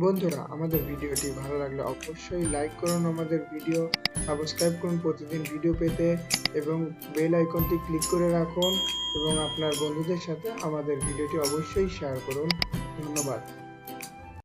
বন্ধুরা, আমাদের ভিডিওটি ভালো লাগলে অবশ্যই লাইক করুন আমাদের ভিডিও সাবস্ক্রাইব করুন প্রতিদিন ভিডিও পেতে এবং বেল আইকনটি ক্লিক করে রাখুন এবং আপনার বন্ধুদের সাথে আমাদের ভিডিওটি অবশ্যই শেয়ার করুন। ধন্যবাদ।